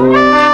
မ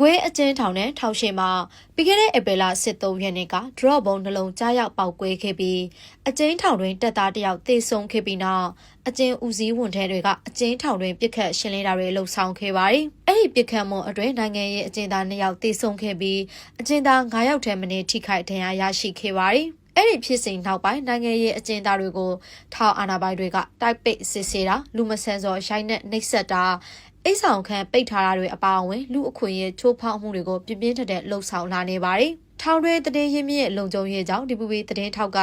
ကွေးအကျဉ်းထောင်နဲ့ထောင်ရှိမှာပြီးခဲ့တဲ့ဧပြီလ23ရက်နေ့က drop ဘုံနှလုံးကြားရောက်ပောက်ကွဲခဲ့ပြီးအကျဉ်းထောင်တွင်တပ်သားတစ်ယောက်သေဆုံးခဲ့ပြီးနောက်အကျဉ်းဦးစီးဝန်ထမ်းတွေကအကျဉ်းထောင်တွင်ပြစ်ခတ်ရှင်းလင်းတာတွေလှုပ်ဆောင်ခဲ့ပါတယ်။အဲ့ဒီပြစ်ခတ်မှုအတွင်းနိုင်ငံရေးအကျဉ်းသား2ယောက်သေဆုံးခဲ့ပြီးအကျဉ်းသား9ယောက်ထဲမင်းထိခိုက်ဒဏ်ရာရရှိခဲ့ပါတယ်။အဲ့ဒီဖြစ်စဉ်နောက်ပိုင်းနိုင်ငံရေးအကျဉ်းသားတွေကိုထောင်အာဏာပိုင်တွေကတိုက်ပိတ်စစ်ဆေးတာလူမဆန်စောရိုက်နှက်နှိပ်စက်တာ အိတ်ဆောင်ခန်းပိတ်ထားတာတွေအပါအဝင်လူအခွင့်အရေးချိုးဖောက်မှုတွေကိုပြင်းပြင်းထန်ထန်လှုံ့ဆော်လာနေပါတယ်။ထောင်တွဲတည်င်းရင်းမြစ်လုံခြုံရေးကြောင့်ဒီပူပီတည်င်းထောက်က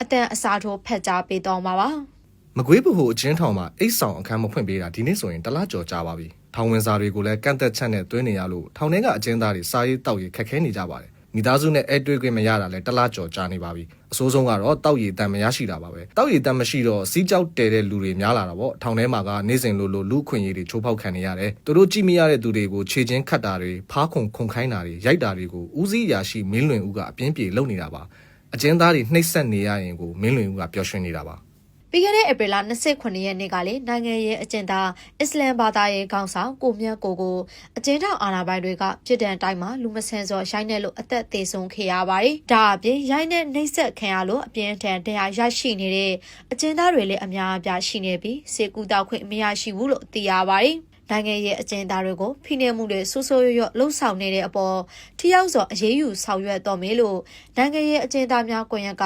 အတန်အစာထိုးဖက်ကြားပေးတော်မှာပါ။မကွေးဗဟိုအချင်းထောင်မှာအိတ်ဆောင်အခန်းမဖွင့်ပေးတာဒီနေ့ဆိုရင်တစ်လကျော်ကြာပါပြီ။ထောင်ဝင်စာတွေကိုလည်းကန့်သက်ချက်နဲ့တွင်းနေရလို့ထောင်ထဲကအကျဉ်းသားတွေစားရေးတောက်ရေးခက်ခဲနေကြပါတယ်။ မိသားစုနဲ့အဲ့တွေ့ခွင့်မရတာလည်းတစ်လကျော်ကြာနေပါပြီ။အဆိုးဆုံးကတော့တောက်ရည်တန်မရရှိတာပါပဲ။တောက်ရည်တန်မရှိတော့စီးကြောက်တဲတဲ့လူတွေများလာတာပေါ့။ထောင်ထဲမှာကနေ့စဉ်လိုလိုလူခွင့်ရေးတွေချိုးဖောက်ခံနေရတယ်။သူတို့ကြည့်မရတဲ့သူတွေကိုခြေချင်းခတ်တာတွေဖားခုန်ခုန်ခိုင်းတာတွေရိုက်တာတွေကိုဦးစီးရာရှိမင်းလွင်ဦးကအပြင်းပြေလုပ်နေတာပါ။အကျဉ်းသားတွေနှိပ်စက်နေရရင်ကိုမင်းလွင်ဦးကပျော်ရွှင်နေတာပါ။ ပြီးခဲ့တဲ့ဧပြီလ29ရက်နေ့ကလေနိုင်ငံရေးအကျဉ်းသားအစ္စလမ်ဘာသာရေးခေါင်းဆောင်ကိုမြတ်ကိုကိုအကျဉ်းထောင်အာဏာပိုင်တွေကပြည်တံတိုင်းမှာလူမဆန်စော်ရိုက်နှက်လို့အသက်သေဆုံးခဲ့ရပါတယ်။ဒါအပြင်ရိုက်နှက်နှိပ်စက်ခံရလို့အပြင်းထန်တရားရရှိနေတဲ့အကျဉ်းသားတွေလည်းအများအပြားရှိနေပြီးစေကူတောက်ခွင့်မရရှိဘူးလို့သိရပါတယ်။ နိုင်ငံရဲ့အကျဉ်းသားတွေကိုဖိနှိပ်မှုတွေဆိုးဆိုးရွရွလှုံ့ဆော်နေတဲ့အပေါ်ထိရောက်စွာအရေးယူဆောင်ရွက်တော်မယ်လို့နိုင်ငံရဲ့အကျဉ်းသားများကွန်ရက်က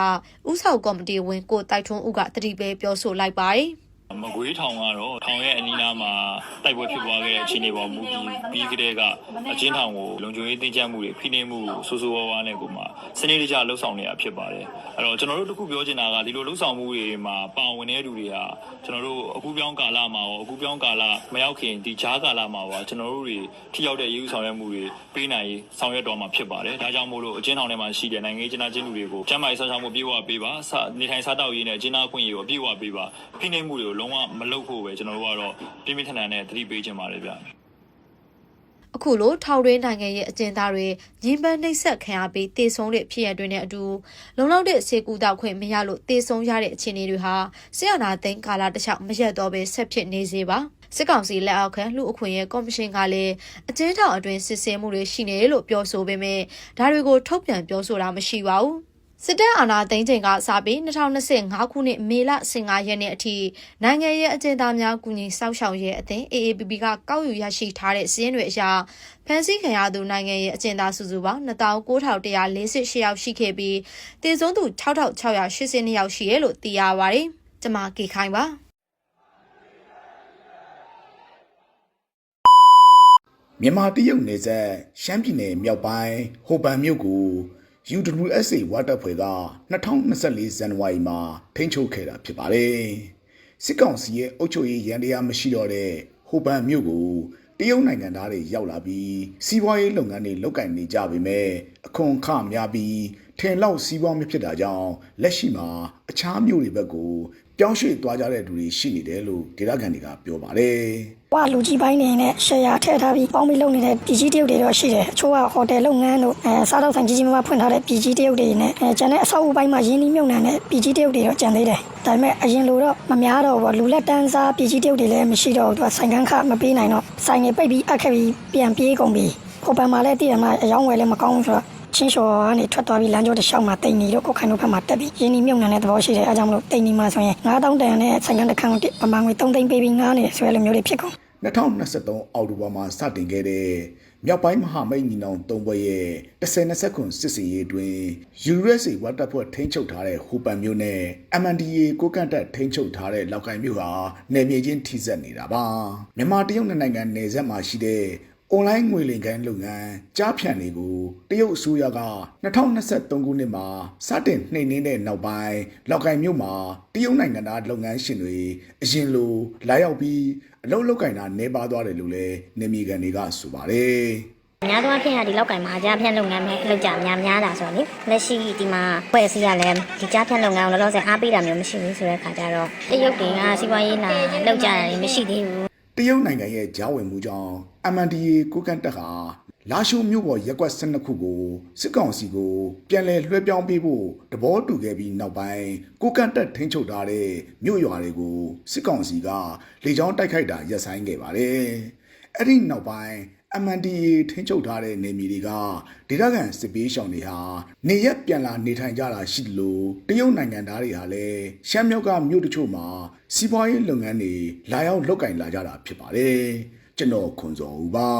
ဥဆောင်ကော်မတီဝင်ကိုတိုက်ထွန်းဦးကတတိပေးပြောဆိုလိုက်ပါတယ်။မကွေးထောင်ကတော့ထောင်ရဲ့အနီးနားမှာတိုက်ပွဲဖြစ်ပွားခဲ့တဲ့အခြေအနေပေါ်မူတည်ပြီးကြတဲ့ကအချင်းထောင်ကိုလုံခြုံရေးတင်းကျပ်မှုတွေဖိနှိပ်မှုဆိုးဆိုးဝါးဝါးနဲ့ကိုမှစနစ်တကျလှုပ်ဆောင်နေတာဖြစ်ပါတယ်အဲ့တော့ကျွန်တော်တို့တခုပြောချင်တာကဒီလိုလှုပ်ဆောင်မှုတွေမှာပါဝင်တဲ့လူတွေဟာကျွန်တော်တို့အခုပြောင်းကာလမှာရောအခုပြောင်းကာလမရောက်ခင်ဒီဂျားကာလမှာပါကျွန်တော်တို့တွေထိရောက်တဲ့ရေးဥဆောင်ရွက်မှုတွေပေးနိုင်ဆောင်ရွက်တော်မှာဖြစ်ပါတယ်ဒါကြောင့်မို့လို့အချင်းထောင်ထဲမှာရှိတဲ့နိုင်ငံရေးကျန်းမာချင်းလူတွေကိုကျန်းမာရေးဆောင်ရှောက်မှုပြေဝပေးပါစနေထိုင်စားတောက်ရေးနဲ့ကျန်းမာခွင့်ရေးကိုအပြေဝပေးပါဖိနှိပ်မှုတွေကိုလုံးဝမလုပ်ဖို့ပဲကျွန်တော်တို့ကတော့ပြင်းပြင်းထန်ထန်နဲ့သတိပေးချင်ပါတယ်ဗျာအခုလိုထောက်ရင်းနိုင်ငံရဲ့အကျဉ်းသားတွေညင်ပန်းနှိပ်စက်ခံရပြီးတေဆုံးတဲ့ဖြစ်ရတွင်နဲ့အတူလုံလောက်တဲ့စေကူတောက်ခွင့်မရလို့တေဆုံးရတဲ့အခြေအနေတွေဟာဆရာနာသိန်းကာလတစ်လျှောက်မရက်တော့ပဲဆက်ဖြစ်နေစေပါစစ်ကောင်စီလက်အောက်ခံလူအခွင့်ရဲ့ကော်မရှင်ကလည်းအကျဉ်းထောင်အတွင်းစစ်ဆေးမှုတွေရှိနေတယ်လို့ပြောဆိုပေမဲ့ဒါတွေကိုထုတ်ပြန်ပြောဆိုတာမရှိပါဘူး စစ်တပ်အာဏာသိမ်းချိန်ကစပြီး2025ခုနှစ်မေလ15ရက်နေ့အထိနိုင်ငံရဲ့အကျဉ်းသားများကူညီစောင့်ရှောက်ရေးအသင်း AAPP ကကောက်ယူရရှိထားတဲ့စီးရင်တွေအရဖမ်းဆီးခံရသူနိုင်ငံရဲ့အကျဉ်းသားစုစုပေါင်း2948ယောက်ရှိခဲ့ပြီးတည်ဆုံးသူ6682ယောက်ရှိတယ်လို့သိရပါတယ်။ကျွန်မကေခိုင်ပါမြန်မာတရုတ်နယ်စပ်ရှမ်းပြည်နယ်မြောက်ပိုင်းဟိုပန်မြို့ကို UWSA ဝါတပ်ဖွဲ့က2024ဇန်နဝါရီမှာထိန်းချုပ်ခဲ့တာဖြစ်ပါတယ်။စစ်ကောင်စီရဲ့အုပ်ချုပ်ရေးရန်တရားမရှိတော့တဲ့ဟိုပန်မြို့ကိုတရုတ်နိုင်ငံသားတွေရောက်လာပြီးစီးပွားရေးလုပ်ငန်းတွေလုပ်ကိုင်နေကြပေမဲ့အခွန်အခများပြီးထင်လောက်စီးပွားမဖြစ်တာကြောင့်လက်ရှိမှာအခြားမြို့တွေဘက်ကို ပြောင်းရွှေ့သွားကြတဲ့လူတွေရှိနေတယ်လို့ဒေသခံတွေကပြောပါတယ်။ဝါလူကြီးပိုင်းနေနဲ့ရှယ်ယာထည့်ထားပြီးပေါင်းပြီးလုပ်နေတဲ့ပြည်ကြီးတရုတ်တွေတော့ရှိတယ်အချို့ကဟိုတယ်လုပ်ငန်းတို့အဲစားတော့ဆိုင်ကြီးကြီးမားမားဖွင့်ထားတဲ့ပြည်ကြီးတရုတ်တွေနဲ့အဲကျန်တဲ့အဆောက်အဦပိုင်းမှာရင်းနှီးမြှုပ်နှံတဲ့ပြည်ကြီးတရုတ်တွေတော့ကျန်သေးတယ်ဒါပေမဲ့အရင်လိုတော့မများတော့ဘူးလူလက်တန်းစားပြည်ကြီးတရုတ်တွေလည်းမရှိတော့ဘူးသူကဆိုင်ကန်းခမပေးနိုင်တော့ဆိုင်တွေပိတ်ပြီးအပ်ခဲ့ပြီးပြန်ပြေးကုန်ပြီဟိုပန်မှာလည်းတည်တယ်မှာအယောင်းဝယ်လည်းမကောင်းဘူးဆိုတော့ ချင်းလျှော်ကနေထွက်သွားပြီးလမ်းကျောတစ်လျှောက်မှာတိတ်နေလို့ကိုယ်ခိုင်တို့ဘက်မှာတက်ပြီးရင်းနှီးမြှုပ်နှံတဲ့သဘောရှိတယ်အဲကြောင့်မလို့တိတ်နေမှာဆိုရင်9000တန်နဲ့ဆိုင်ကန်းတစ်ခန်းကိုပမာငွေ3သိန်းပေးပြီးငားနေဆွဲလိုမျိုးတွေဖြစ်ကုန်2023အောက်တိုဘာမှာစတင်ခဲ့တဲ့မြောက်ပိုင်းမဟာမိတ်ညီနောင်သုံးဘွဲ့ရဲ့10-20ခုစစ်စီရေးတွင် USA ဝတ်တပ်ဖွဲ့ထိန်းချုပ်ထားတဲ့ဟိုပန်မြို့နဲ့ MNDA ကိုကန့်တက်ထိန်းချုပ်ထားတဲ့လောက်ကိုင်မြို့ဟာနယ်မြေချင်းထိစပ်နေတာပါမြန်မာတရုတ်နိုင်ငံနယ်စပ်မှာရှိတဲ့ အွန်လိုင်းငွေလိမ်ကိုင်းလုပ်ငန်းကြားဖြန့်တွေကိုတရုတ်အစိုးရက2023ခုနှစ်မှာစတင်နှိမ်နင်းတဲ့နောက်ပိုင်းလောက်ကိုင်မြို့မှာတရုတ်နိုင်ငံသားလုပ်ငန်းရှင်တွေအရင်လိုလာရောက်ပြီးအလုပ်လုပ်ကင်တာနေပါသွားတယ်လို့လည်းနေမီကန်တွေကဆိုပါတယ်အများသောအားဖြင့်ကဒီလောက်ကင်မှာကြားဖြန့်လုပ်ငန်းပဲလုပ်ကြများများတာဆိုတော့လေလက်ရှိဒီမှာဖွဲ့စည်းရလဲဒီကြားဖြန့်လုပ်ငန်းကိုလောလောဆယ်အားပေးတာမျိုးမရှိဘူးဆိုတဲ့ခါကျတော့တရုတ်တွေကစီးပွားရေးလာလုပ်ကြတာတွေမရှိသေးဘူး တရုတ်နိုင်ငံရဲ့ကြားဝင်မှုကြောင့် MNDA ကိုကန့်တက်ဟာလာရှိုးမြို့ပေါ်ရက်ကွက်12ခုကိုစစ်ကောင်စီကို ပြန်လည်လွှဲပြောင်းပေးဖို့တဘောတူခဲ့ပြီးနောက်ပိုင်းကိုကန့်တက်ထိန်းချုပ်ထားတဲ့မြို့ရွာတွေကိုစစ်ကောင်စီကလေကြောင်းတိုက်ခိုက်တာရပ်ဆိုင်းခဲ့ပါတယ်။အဲ့ဒီနောက်ပိုင်း MNDA ထိန်းချုပ်ထားတဲ့နေမြေတွေကဒေသခံစစ်ပေးရှောင်တွေဟာနေရက်ပြန်လာနေထိုင်ကြတာရှိတယ်လို့တရုတ်နိုင်ငံသားတွေဟာလည်းရှမ်းမြောက်ကမြို့တချို့မှာစီးပွားရေးလုပ်ငန်းတွေလာရောက်လုပ်ကင်လာကြတာဖြစ်ပါတယ်ကျွန်တော်ခွန်စော်ဦးပါ